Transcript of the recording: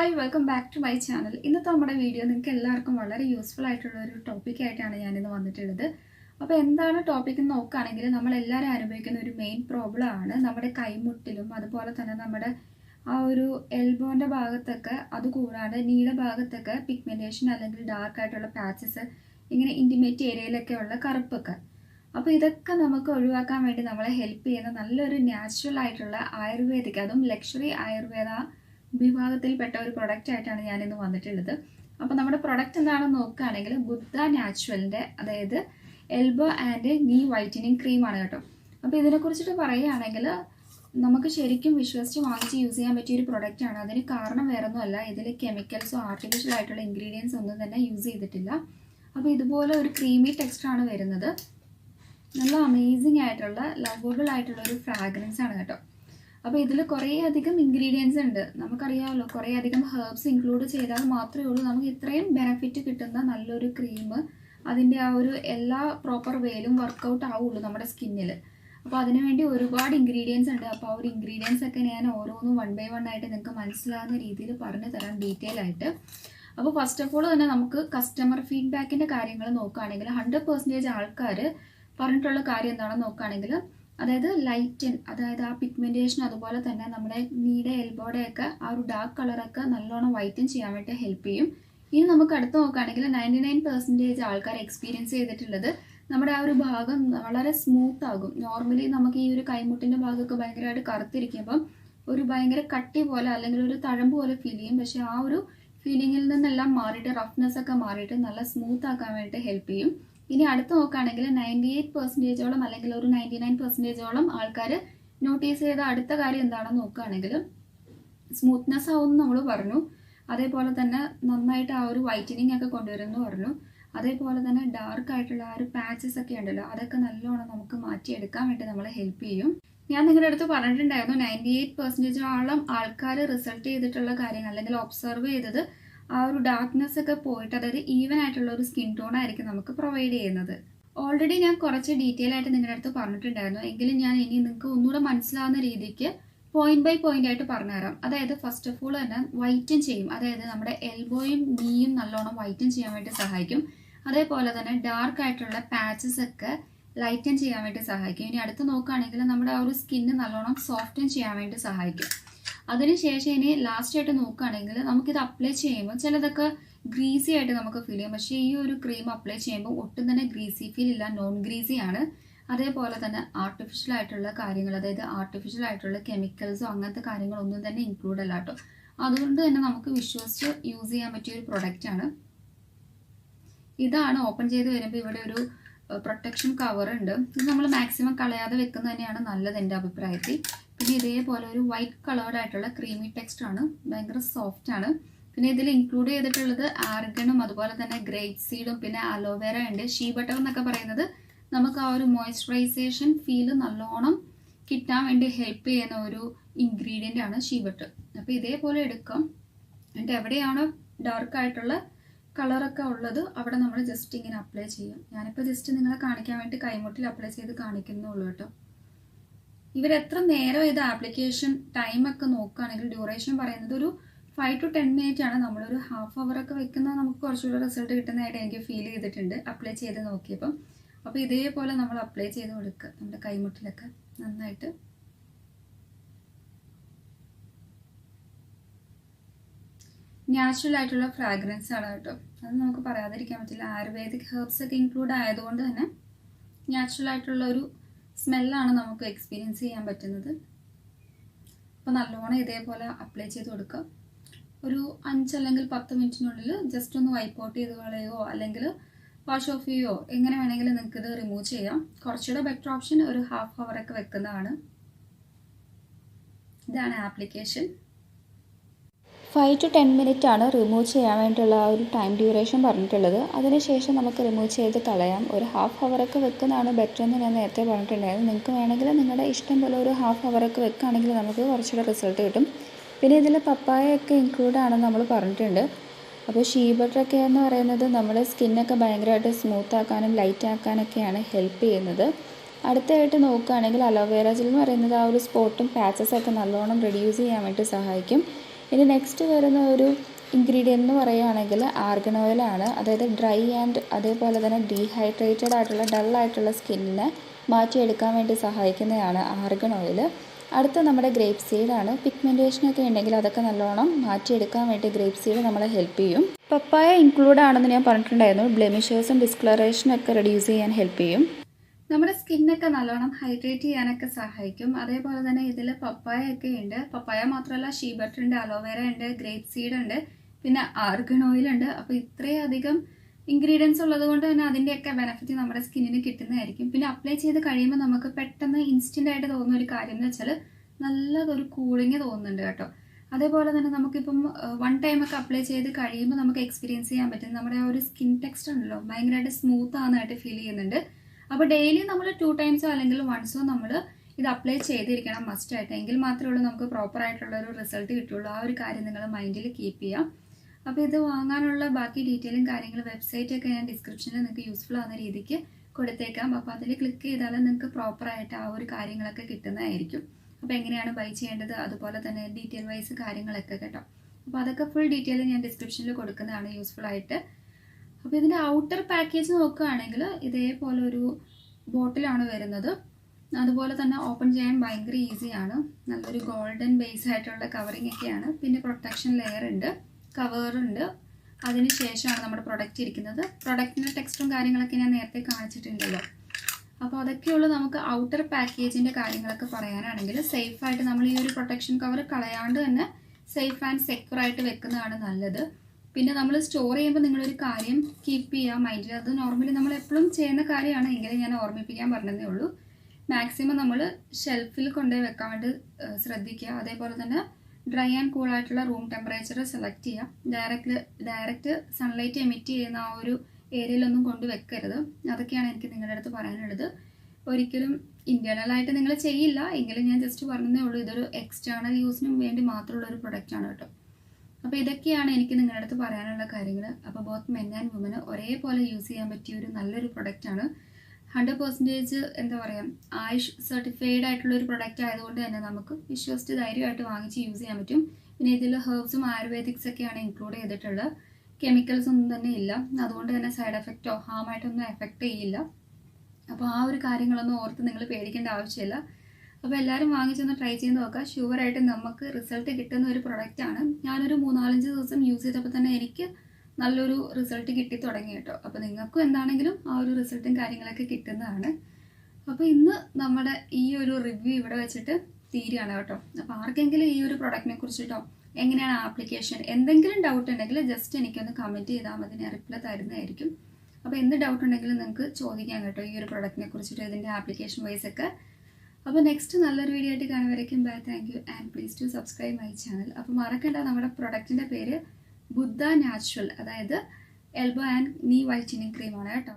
Hi welcome back to my channel ഇന്നത്തെ നമ്മുടെ video നിങ്ങൾക്ക് എല്ലാവർക്കും വളരെ യൂസ്ഫുൾ ആയിട്ടുള്ള ഒരു ടോപ്പിക് ആയിട്ടാണ് ഞാനിന്ന് വന്നിട്ടുള്ളത്. അപ്പോൾ എന്താണ് ടോപ്പിക് എന്ന് നോക്കുകയാണെങ്കിൽ നമ്മൾ എല്ലാവരും അനുഭവിക്കുന്ന ഒരു മെയിൻ പ്രോബ്ലം ആണ് നമ്മുടെ കൈമുട്ടിലും അതുപോലെ തന്നെ നമ്മുടെ ആ ഒരു എൽബോന്റെ ഭാഗത്തൊക്കെ അതുകൂടാതെ നീല ഭാഗത്തൊക്കെ പിഗ്മെന്റേഷൻ അല്ലെങ്കിൽ ഡാർക്ക് ആയിട്ടുള്ള പാച്ചസ് ഇങ്ങനെ ഇന്റിമേറ്റ് ഏരിയയിലൊക്കെ ഉള്ള കറുപ്പൊക്കെ. അപ്പോൾ ഇതൊക്കെ നമുക്ക് ഒഴിവാക്കാൻ വേണ്ടി നമ്മളെ ഹെൽപ്പ് ചെയ്യുന്ന നല്ലൊരു നാച്ചുറൽ ആയിട്ടുള്ള ആയുർവേദിക് അതും ലക്ഷറി ആയുർവേദ വിഭാഗത്തിൽപ്പെട്ട ഒരു പ്രൊഡക്റ്റ് ആയിട്ടാണ് ഞാൻ ഇന്ന് വന്നിട്ടുള്ളത്. അപ്പോൾ നമ്മുടെ പ്രൊഡക്റ്റ് എന്താണെന്ന് നോക്കുകയാണെങ്കിൽ ബുദ്ധ നാച്ചുറലിന്റെ അതായത് എൽബോ ആൻഡ് നീ വൈറ്റനിങ് ക്രീമാണ് കേട്ടോ. അപ്പോൾ ഇതിനെക്കുറിച്ചിട്ട് പറയുകയാണെങ്കിൽ നമുക്ക് ശരിക്കും വിശ്വസിച്ച് വാങ്ങിച്ച് യൂസ് ചെയ്യാൻ പറ്റിയ ഒരു പ്രൊഡക്റ്റ് ആണ്. അതിന് കാരണം വേറൊന്നുമല്ല. ഇതിൽ കെമിക്കൽസോ ആർട്ടിഫിഷ്യൽ ആയിട്ടുള്ള ഇൻഗ്രീഡിയൻസ് ഒന്നും തന്നെ യൂസ് ചെയ്തിട്ടില്ല. അപ്പോൾ ഇതുപോലെ ഒരു ക്രീമി ടെക്സ്റ്റാണ് വരുന്നത്. നല്ല അമേസിംഗ് ആയിട്ടുള്ള ലവബിൾ ആയിട്ടുള്ള ഒരു ഫ്രാഗ്രൻസ് ആണ് കേട്ടോ. അപ്പോൾ ഇതിൽ കുറേ അധികം ഇൻഗ്രീഡിയൻസ് ഉണ്ട്. നമുക്കറിയാമല്ലോ കുറേ അധികം ഹെർബ്സ് ഇൻക്ലൂഡ് ചെയ്താൽ മാത്രമേ ഉള്ളൂ. നമുക്ക് ഇത്രയും ബെനഫിറ്റ് കിട്ടുന്ന നല്ലൊരു ക്രീം അതിന്റെ ആ ഒരു എല്ലാ പ്രോപ്പർ വേയിലും വർക്കൗട്ട് ആവുള്ളൂ നമ്മുടെ സ്കിന്നിൽ അപ്പോൾ അതിനുവേണ്ടി ഒരുപാട് ഇൻഗ്രീഡിയൻസ് ഉണ്ട്. അപ്പോൾ ആ ഒരു ഇൻഗ്രീഡിയൻസ് ഒക്കെ ഞാൻ ഓരോന്നും വൺ ബൈ വൺ ആയിട്ട് നിങ്ങൾക്ക് മനസ്സിലാകുന്ന രീതിയിൽ പറഞ്ഞു തരാം ഡീറ്റെയിൽ ആയിട്ട്. അപ്പോൾ ഫസ്റ്റ് ഓഫ് ഓൾ തന്നെ നമുക്ക് കസ്റ്റമർ ഫീഡ്ബാക്കിന്റെ കാര്യങ്ങൾ നോക്കുകയാണെങ്കിൽ ഹൺഡ്രഡ് പെർസെന്റേജ് ആൾക്കാർ പറഞ്ഞിട്ടുള്ള കാര്യം എന്താണെന്ന് നോക്കുകയാണെങ്കിൽ അതായത് ലൈറ്റൻ അതായത് ആ പിഗ്മെന്റേഷൻ അതുപോലെ തന്നെ നമ്മുടെ നീടെ എൽബോടെയൊക്കെ ആ ഒരു ഡാർക്ക് കളറൊക്കെ നല്ലോണം വൈറ്റൻ ചെയ്യാൻ വേണ്ടി ഹെൽപ്പ് ചെയ്യും. ഇനി നമുക്ക് അടുത്ത് നോക്കുകയാണെങ്കിൽ നയന്റി നയൻ പെർസെന്റേജ് ആൾക്കാർ എക്സ്പീരിയൻസ് ചെയ്തിട്ടുള്ളത് നമ്മുടെ ആ ഒരു ഭാഗം വളരെ സ്മൂത്ത് ആകും. നോർമലി നമുക്ക് ഈ ഒരു കൈമുട്ടിന്റെ ഭാഗമൊക്കെ ഭയങ്കരമായിട്ട് കറുത്തിരിക്കുമ്പം ഒരു ഭയങ്കര കട്ടി പോലെ അല്ലെങ്കിൽ ഒരു തഴമ്പ് പോലെ ഫീൽ ചെയ്യും. പക്ഷെ ആ ഒരു ഫീലിങ്ങിൽ നിന്നെല്ലാം മാറിയിട്ട് റഫ്നെസ് ഒക്കെ മാറിയിട്ട് നല്ല സ്മൂത്ത് ആക്കാൻ വേണ്ടിയിട്ട് ഹെൽപ്പ് ചെയ്യും. ഇനി അടുത്ത് നോക്കുകയാണെങ്കിൽ നയന്റി എയ്റ്റ് പെർസെന്റേജോളം അല്ലെങ്കിൽ ഒരു നയന്റി നയൻ പെർസെന്റേജോളം ആൾക്കാർ നോട്ടീസ് ചെയ്ത അടുത്ത കാര്യം എന്താണെന്ന് നോക്കുകയാണെങ്കിൽ സ്മൂത്ത്നെസ് ആവും നമ്മൾ പറഞ്ഞു. അതേപോലെ തന്നെ നന്നായിട്ട് ആ ഒരു വൈറ്റനിങ് ഒക്കെ കൊണ്ടുവരുമെന്ന് പറഞ്ഞു. അതേപോലെ തന്നെ ഡാർക്ക് ആയിട്ടുള്ള ആ ഒരു പാച്ചസ് ഒക്കെ ഉണ്ടല്ലോ അതൊക്കെ നല്ലോണം നമുക്ക് മാറ്റിയെടുക്കാൻ വേണ്ടി നമ്മളെ ഹെൽപ്പ് ചെയ്യും. ഞാൻ നിങ്ങളുടെ അടുത്ത് പറഞ്ഞിട്ടുണ്ടായിരുന്നു നയന്റി എയ്റ്റ് പെർസെന്റേജോളം ആൾക്കാർ റിസൾട്ട് ചെയ്തിട്ടുള്ള കാര്യങ്ങൾ അല്ലെങ്കിൽ ഒബ്സർവ് ചെയ്തത് ആ ഒരു ഡാർക്ക്നെസ് ഒക്കെ പോയിട്ട് അതായത് ഈവൻ ആയിട്ടുള്ള ഒരു സ്കിൻ ടോൺ ആയിരിക്കും നമുക്ക് പ്രൊവൈഡ് ചെയ്യുന്നത്. ഓൾറെഡി ഞാൻ കുറച്ച് ഡീറ്റെയിൽ ആയിട്ട് നിങ്ങളുടെ അടുത്ത് പറഞ്ഞിട്ടുണ്ടായിരുന്നു. എങ്കിലും ഞാൻ ഇനി നിങ്ങൾക്ക് ഒന്നുകൂടെ മനസ്സിലാവുന്ന രീതിക്ക് പോയിന്റ് ബൈ പോയിന്റ് ആയിട്ട് പറഞ്ഞുതരാം അതായത് ഫസ്റ്റ് ഓഫ് ഓൾ തന്നെ വൈറ്റൻ ചെയ്യും. അതായത് നമ്മുടെ എൽബോയും നീയും നല്ലോണം വൈറ്റൻ ചെയ്യാൻ വേണ്ടി സഹായിക്കും. അതേപോലെ തന്നെ ഡാർക്ക് ആയിട്ടുള്ള പാച്ചസ് ഒക്കെ ലൈറ്റൻ ചെയ്യാൻ വേണ്ടി സഹായിക്കും. ഇനി അടുത്ത് നോക്കുകയാണെങ്കിൽ നമ്മുടെ ആ ഒരു സ്കിന്ന് നല്ലോണം സോഫ്റ്റൻ ചെയ്യാൻ വേണ്ടി സഹായിക്കും. അതിനുശേഷം ഇനി ലാസ്റ്റ് ആയിട്ട് നോക്കുകയാണെങ്കിൽ നമുക്കിത് അപ്ലൈ ചെയ്യുമ്പോൾ ചിലതൊക്കെ ഗ്രീസി ആയിട്ട് നമുക്ക് ഫീൽ ചെയ്യും. പക്ഷേ ഈ ഒരു ക്രീം അപ്ലൈ ചെയ്യുമ്പോൾ ഒട്ടും തന്നെ ഗ്രീസി ഫീൽ ഇല്ല നോൺ ഗ്രീസി ആണ്. അതേപോലെ തന്നെ ആർട്ടിഫിഷ്യൽ ആയിട്ടുള്ള കാര്യങ്ങൾ അതായത് ആർട്ടിഫിഷ്യൽ ആയിട്ടുള്ള കെമിക്കൽസോ അങ്ങനത്തെ കാര്യങ്ങളൊന്നും തന്നെ ഇൻക്ലൂഡ് അല്ല കേട്ടോ. അതുകൊണ്ട് തന്നെ നമുക്ക് വിശ്വസിച്ച് യൂസ് ചെയ്യാൻ പറ്റിയ ഒരു പ്രൊഡക്റ്റ് ആണ്. ഇതാണ് ഓപ്പൺ ചെയ്ത് വരുമ്പോൾ ഇവിടെ ഒരു പ്രൊട്ടക്ഷൻ കവർ ഉണ്ട്. ഇത് നമ്മൾ മാക്സിമം കളയാതെ വെക്കുന്നത് തന്നെയാണ് നല്ലത് എന്റെ അഭിപ്രായത്തിൽ. പിന്നെ ഇതേപോലെ ഒരു വൈറ്റ് കളേർഡ് ആയിട്ടുള്ള ക്രീമി ടെക്സ്റ്റ് ആണ്. ഭയങ്കര സോഫ്റ്റ് ആണ്. പിന്നെ ഇതിൽ ഇൻക്ലൂഡ് ചെയ്തിട്ടുള്ളത് ആർഗണും അതുപോലെ തന്നെ ഗ്രേറ്റ് സീഡും പിന്നെ അലോവേര ഉണ്ട്. ഷീ ബട്ടർ എന്നൊക്കെ പറയുന്നത് നമുക്ക് ആ ഒരു മോയ്സ്ചറൈസേഷൻ ഫീൽ നല്ലോണം കിട്ടാൻ വേണ്ടി ഹെൽപ്പ് ചെയ്യുന്ന ഒരു ഇൻഗ്രീഡിയന്റ് ആണ് ഷീ ബട്ടർ അപ്പോൾ ഇതേപോലെ എടുക്കാം. എന്നിട്ട് എവിടെയാണോ ഡാർക്ക് ആയിട്ടുള്ള കളറൊക്കെ ഉള്ളത് അവിടെ നമ്മൾ ജസ്റ്റ് ഇങ്ങനെ അപ്ലൈ ചെയ്യും. ഞാനിപ്പോൾ ജസ്റ്റ് നിങ്ങളെ കാണിക്കാൻ വേണ്ടി കൈമുട്ടിൽ അപ്ലൈ ചെയ്ത് കാണിക്കുന്നുള്ളൂ കേട്ടോ. ഇവർ എത്ര നേരം ഇത് ആപ്ലിക്കേഷൻ ടൈം ഒക്കെ നോക്കുകയാണെങ്കിൽ ഡ്യൂറേഷൻ പറയുന്നത് ഒരു ഫൈവ് ടു ടെൻ മിനിറ്റ് ആണ്. നമ്മളൊരു ഹാഫ് അവർ ഒക്കെ വെക്കുന്നത് നമുക്ക് കുറച്ചുകൂടെ റിസൾട്ട് കിട്ടുന്നതായിട്ട് എനിക്ക് ഫീൽ ചെയ്തിട്ടുണ്ട്. അപ്ലൈ ചെയ്ത് നോക്കിയപ്പം. അപ്പോൾ ഇതേപോലെ നമ്മൾ അപ്ലൈ ചെയ്ത് കൊടുക്കുക. നമ്മുടെ കൈമുട്ടിലൊക്കെ നന്നായിട്ട്. നാച്ചുറൽ ആയിട്ടുള്ള ഫ്രാഗ്രൻസ് ആണ് കേട്ടോ. അത് നമുക്ക് പറയാതിരിക്കാൻ പറ്റില്ല. ആയുർവേദിക് ഹെർബ്സ് ഒക്കെ ഇൻക്ലൂഡ് ആയതുകൊണ്ട് തന്നെ നാച്ചുറൽ ആയിട്ടുള്ള ഒരു സ്മെല്ലാണ് നമുക്ക് എക്സ്പീരിയൻസ് ചെയ്യാൻ പറ്റുന്നത്. അപ്പോൾ നല്ലോണം ഇതേപോലെ അപ്ലൈ ചെയ്ത് കൊടുക്കുക ഒരു അഞ്ച് അല്ലെങ്കിൽ പത്ത് മിനിറ്റിനുള്ളിൽ ജസ്റ്റ് ഒന്ന് വൈപ്പ് ഔട്ട് ചെയ്ത് കളയുകയോ അല്ലെങ്കിൽ വാഷ് ഓഫ് ചെയ്യുകയോ എങ്ങനെ വേണമെങ്കിലും നിങ്ങൾക്ക് ഇത് റിമൂവ് ചെയ്യാം. കുറച്ചുകൂടെ ബെറ്റർ ഓപ്ഷൻ ഒരു ഹാഫ് അവറൊക്കെ വെക്കുന്നതാണ്. ഇതാണ് application five to ten minute ആണ് റിമൂവ് ചെയ്യാൻ വേണ്ടിയുള്ള ആ ഒരു ടൈം ഡ്യൂറേഷൻ പറഞ്ഞിട്ടുള്ളത്. അതിനുശേഷം നമുക്ക് റിമൂവ് ചെയ്ത് കളയാം. ഒരു ഹാഫ് ഹവറൊക്കെ വെക്കുന്നതാണ് ബെറ്റർ എന്ന് ഞാൻ നേരത്തെ പറഞ്ഞിട്ടുണ്ടായിരുന്നു. നിങ്ങൾക്ക് വേണമെങ്കിൽ നിങ്ങളുടെ ഇഷ്ടം പോലെ ഒരു ഹാഫ് ഹവറൊക്കെ വെക്കുകയാണെങ്കിൽ നമുക്ക് കുറച്ചുകൂടെ റിസൾട്ട് കിട്ടും. പിന്നെ ഇതിൽ പപ്പായൊക്കെ ഇൻക്ലൂഡ് ആണെന്ന് നമ്മൾ പറഞ്ഞിട്ടുണ്ട്. അപ്പോൾ ഷീ ബട്ടറൊക്കെ എന്ന് പറയുന്നത് നമ്മുടെ സ്കിന്നൊക്കെ ഭയങ്കരമായിട്ട് സ്മൂത്ത് ആക്കാനും ലൈറ്റ് ആക്കാനൊക്കെയാണ് ഹെൽപ്പ് ചെയ്യുന്നത്. അടുത്തായിട്ട് നോക്കുകയാണെങ്കിൽ അലോവേറ ജെൽ എന്ന് പറയുന്നത് ആ ഒരു സ്പോട്ടും പാച്ചസ് ഒക്കെ നല്ലോണം റെഡ്യൂസ് ചെയ്യാൻ വേണ്ടി സഹായിക്കും. ഇനി നെക്സ്റ്റ് വരുന്ന ഒരു ഇൻഗ്രീഡിയന്റ് എന്ന് പറയുകയാണെങ്കിൽ ആർഗൺ ഓയിലാണ് അതായത് ഡ്രൈ ആൻഡ് അതേപോലെ തന്നെ ഡീഹൈഡ്രേറ്റഡ് ആയിട്ടുള്ള ഡൾ ആയിട്ടുള്ള സ്കിന്നിനെ മാറ്റിയെടുക്കാൻ വേണ്ടി സഹായിക്കുന്നതാണ് ആർഗൺ ഓയിൽ അടുത്ത നമ്മുടെ ഗ്രേപ്പ് സീഡാണ് പിഗ്മെന്റേഷനൊക്കെ ഉണ്ടെങ്കിൽ അതൊക്കെ നല്ലോണം മാറ്റിയെടുക്കാൻ വേണ്ടി ഗ്രേപ്പ് സീഡ് നമ്മളെ ഹെൽപ്പ് ചെയ്യും. പപ്പായ ഇൻക്ലൂഡ് ആണെന്ന് ഞാൻ പറഞ്ഞിട്ടുണ്ടായിരുന്നു. ബ്ലെമിഷേഴ്സും ഡിസ്ക്ലറേഷനൊക്കെ റെഡ്യൂസ് ചെയ്യാൻ ഹെൽപ്പ് ചെയ്യും. നമ്മുടെ സ്കിന്നൊക്കെ നല്ലോണം ഹൈഡ്രേറ്റ് ചെയ്യാനൊക്കെ സഹായിക്കും. അതേപോലെ തന്നെ ഇതിൽ പപ്പായ ഒക്കെ ഉണ്ട്. പപ്പായ മാത്രമല്ല ഷീ ബട്ടർ ഉണ്ട് അലോവേര ഉണ്ട് ഗ്രേപ്പ് സീഡ് ഉണ്ട് പിന്നെ ആർഗൺ ഓയിൽ ഉണ്ട്. അപ്പോൾ ഇത്രയധികം ഇൻഗ്രീഡിയൻസ് ഉള്ളത് കൊണ്ട് തന്നെ അതിന്റെയൊക്കെ ബെനിഫിറ്റ് നമ്മുടെ സ്കിന്നിന് കിട്ടുന്നതായിരിക്കും. പിന്നെ അപ്ലൈ ചെയ്ത് കഴിയുമ്പോൾ നമുക്ക് പെട്ടെന്ന് ഇൻസ്റ്റന്റ് ആയിട്ട് തോന്നുന്ന ഒരു കാര്യം എന്ന് വെച്ചാൽ നല്ലതൊരു കൂളിങ് തോന്നുന്നുണ്ട് കേട്ടോ. അതേപോലെ തന്നെ നമുക്കിപ്പം വൺ ടൈം ഒക്കെ അപ്ലൈ ചെയ്ത് കഴിയുമ്പോൾ നമുക്ക് എക്സ്പീരിയൻസ് ചെയ്യാൻ പറ്റും. നമ്മുടെ ആ ഒരു സ്കിൻ ടെക്സ്റ്റ് ഉണ്ടല്ലോ ഭയങ്കരമായിട്ട് സ്മൂത്ത് ആണെന്നായിട്ട് ഫീൽ ചെയ്യുന്നുണ്ട്. അപ്പോൾ ഡെയിലി നമ്മൾ ടു ടൈംസോ അല്ലെങ്കിൽ വൺസോ നമ്മൾ ഇത് അപ്ലൈ ചെയ്തിരിക്കണം മസ്റ്റ് ആയിട്ട്. എങ്കിൽ മാത്രമേ ഉള്ളൂ നമുക്ക് പ്രോപ്പർ ആയിട്ടുള്ള ഒരു റിസൾട്ട് കിട്ടുള്ളൂ. ആ ഒരു കാര്യം നിങ്ങൾ മൈൻഡിൽ കീപ്പ് ചെയ്യാം. അപ്പോൾ ഇത് വാങ്ങാനുള്ള ബാക്കി ഡീറ്റെയിലും കാര്യങ്ങളും വെബ്സൈറ്റൊക്കെ ഞാൻ ഡിസ്ക്രിപ്ഷനിൽ നിങ്ങൾക്ക് യൂസ്ഫുൾ ആവുന്ന രീതിക്ക് കൊടുത്തേക്കാം. അപ്പോൾ അതിൽ ക്ലിക്ക് ചെയ്താൽ നിങ്ങൾക്ക് പ്രോപ്പറായിട്ട് ആ ഒരു കാര്യങ്ങളൊക്കെ കിട്ടുന്നതായിരിക്കും. അപ്പോൾ എങ്ങനെയാണ് ബൈ ചെയ്യേണ്ടത്? അതുപോലെ തന്നെ ഡീറ്റെയിൽ വൈസ് കാര്യങ്ങളൊക്കെ കേട്ടോ. അപ്പോൾ അതൊക്കെ ഫുൾ ഡീറ്റെയിൽ ഞാൻ ഡിസ്ക്രിപ്ഷനിൽ കൊടുക്കുന്നതാണ് യൂസ്ഫുൾ ആയിട്ട്. അപ്പോൾ ഇതിന്റെ ഔട്ടർ പാക്കേജ് നോക്കുകയാണെങ്കിൽ ഇതേപോലെ ഒരു ബോട്ടിലാണ് വരുന്നത്. അതുപോലെ തന്നെ ഓപ്പൺ ചെയ്യാൻ ഭയങ്കര ഈസിയാണ് നല്ലൊരു ഗോൾഡൻ ബേസ് ആയിട്ടുള്ള കവറിങ് ഒക്കെയാണ്. പിന്നെ പ്രൊട്ടക്ഷൻ ലെയർ ഉണ്ട് കവറുണ്ട് ഉണ്ട്. അതിന് ശേഷമാണ് നമ്മുടെ പ്രൊഡക്റ്റ് ഇരിക്കുന്നത്. പ്രൊഡക്റ്റിന്റെ ടെക്സ്റ്റും കാര്യങ്ങളൊക്കെ ഞാൻ നേരത്തെ കാണിച്ചിട്ടുണ്ടല്ലോ. അപ്പോൾ അതൊക്കെയുള്ളൂ നമുക്ക് ഔട്ടർ പാക്കേജിന്റെ കാര്യങ്ങളൊക്കെ പറയാനാണെങ്കിൽ സേഫായിട്ട് നമ്മൾ ഈ ഒരു പ്രൊട്ടക്ഷൻ കവർ കളയാണ്ട് തന്നെ സേഫ് ആൻഡ് സെക്യൂർ ആയിട്ട് വെക്കുന്നതാണ് നല്ലത്. പിന്നെ നമ്മൾ സ്റ്റോർ ചെയ്യുമ്പോൾ നിങ്ങളൊരു കാര്യം കീപ്പ് ചെയ്യുക മൈൻഡിൽ അത് നോർമലി നമ്മൾ എപ്പോഴും ചെയ്യുന്ന കാര്യമാണ്. എങ്കിലും ഞാൻ ഓർമ്മിപ്പിക്കാൻ പറഞ്ഞതേ ഉള്ളൂ. മാക്സിമം നമ്മൾ ഷെൽഫിൽ കൊണ്ടുപോയി വെക്കാൻ വേണ്ടി ശ്രദ്ധിക്കുക. അതേപോലെ തന്നെ ഡ്രൈ ആൻഡ് കൂൾ ആയിട്ടുള്ള റൂം ടെമ്പറേച്ചർ സെലക്ട് ചെയ്യുക. ഡയറക്റ്റ് ഡയറക്റ്റ് സൺലൈറ്റ് എമിറ്റ് ചെയ്യുന്ന ആ ഒരു ഏരിയയിലൊന്നും കൊണ്ട് വെക്കരുത്. അതൊക്കെയാണ് എനിക്ക് നിങ്ങളുടെ അടുത്ത് പറയാനുള്ളത്. ഒരിക്കലും ഇന്റേർണലായിട്ട് നിങ്ങൾ ചെയ്യില്ല. എങ്കിലും ഞാൻ ജസ്റ്റ് പറഞ്ഞതേ ഉള്ളൂ. ഇതൊരു എക്സ്റ്റേണൽ യൂസിനും വേണ്ടി മാത്രമുള്ള ഒരു പ്രൊഡക്റ്റാണ് കേട്ടോ. അപ്പോൾ ഇതൊക്കെയാണ് എനിക്ക് നിങ്ങളുടെ അടുത്ത് പറയാനുള്ള കാര്യങ്ങൾ അപ്പോൾ ബോത്ത് മെൻ ആൻഡ് വുമന് ഒരേപോലെ യൂസ് ചെയ്യാൻ പറ്റിയ ഒരു നല്ലൊരു പ്രൊഡക്റ്റ് ആണ്. ഹൺഡ്രഡ് പെർസെന്റേജ് എന്താ പറയുക ആയുഷ് സർട്ടിഫൈഡ് ആയിട്ടുള്ള ഒരു പ്രൊഡക്റ്റ് ആയതുകൊണ്ട് തന്നെ നമുക്ക് വിശ്വസിച്ച് ധൈര്യമായിട്ട് വാങ്ങിച്ച് യൂസ് ചെയ്യാൻ പറ്റും. പിന്നെ ഇതിൽ ഹെർബ്സും ആയുർവേദിക്സ് ഒക്കെയാണ് ഇൻക്ലൂഡ് ചെയ്തിട്ടുള്ളത്. കെമിക്കൽസ് ഒന്നും തന്നെ ഇല്ല. അതുകൊണ്ട് തന്നെ സൈഡ് എഫക്റ്റോ ഹാമായിട്ടൊന്നും എഫക്റ്റ് ചെയ്യില്ല. അപ്പോൾ ആ ഒരു കാര്യങ്ങളൊന്നും ഓർത്ത് നിങ്ങൾ പേടിക്കേണ്ട ആവശ്യമില്ല. അപ്പോൾ എല്ലാവരും വാങ്ങിച്ചൊന്ന് ട്രൈ ചെയ്ത് നോക്കുക ഷുവറായിട്ട് നമുക്ക് റിസൾട്ട് കിട്ടുന്ന ഒരു പ്രൊഡക്റ്റ് ആണ്. ഞാനൊരു മൂന്നാലഞ്ച് ദിവസം യൂസ് ചെയ്തപ്പോൾ തന്നെ എനിക്ക് നല്ലൊരു റിസൾട്ട് കിട്ടി തുടങ്ങി കേട്ടോ. അപ്പോൾ നിങ്ങൾക്കും എന്താണെങ്കിലും ആ ഒരു റിസൾട്ടും കാര്യങ്ങളൊക്കെ കിട്ടുന്നതാണ്. അപ്പോൾ ഇന്ന് നമ്മുടെ ഈ ഒരു റിവ്യൂ ഇവിടെ വെച്ചിട്ട് തീരുകയാണ് കേട്ടോ. അപ്പോൾ ആർക്കെങ്കിലും ഈ ഒരു പ്രൊഡക്റ്റിനെ കുറിച്ചിട്ടോ എങ്ങനെയാണ് ആപ്ലിക്കേഷൻ എന്തെങ്കിലും ഡൗട്ട് ഉണ്ടെങ്കിൽ ജസ്റ്റ് എനിക്കൊന്ന് കമന്റ് ചെയ്താൽ മതി. ഞാൻ റിപ്ലൈ തരുന്നതായിരിക്കും. അപ്പോൾ എന്ത് ഡൗട്ട് ഉണ്ടെങ്കിലും നിങ്ങൾക്ക് ചോദിക്കാം കേട്ടോ ഈ ഒരു പ്രൊഡക്റ്റിനെ കുറിച്ചിട്ട് ഇതിന്റെ ആപ്ലിക്കേഷൻ വൈസ് ഒക്കെ. അപ്പോൾ നെക്സ്റ്റ് നല്ലൊരു വീഡിയോ ആയിട്ട് കാണുവരേക്കും bye thank you and please to subscribe my channel അപ്പോൾ മറക്കണ്ട നമ്മുടെ പ്രൊഡക്റ്റിന്റെ പേര് ബുദ്ധ നാച്ചുറൽ അതായത് എൽബോ ആൻഡ് നീ വൈറ്റനിങ് ക്രീമാണ് കേട്ടോ.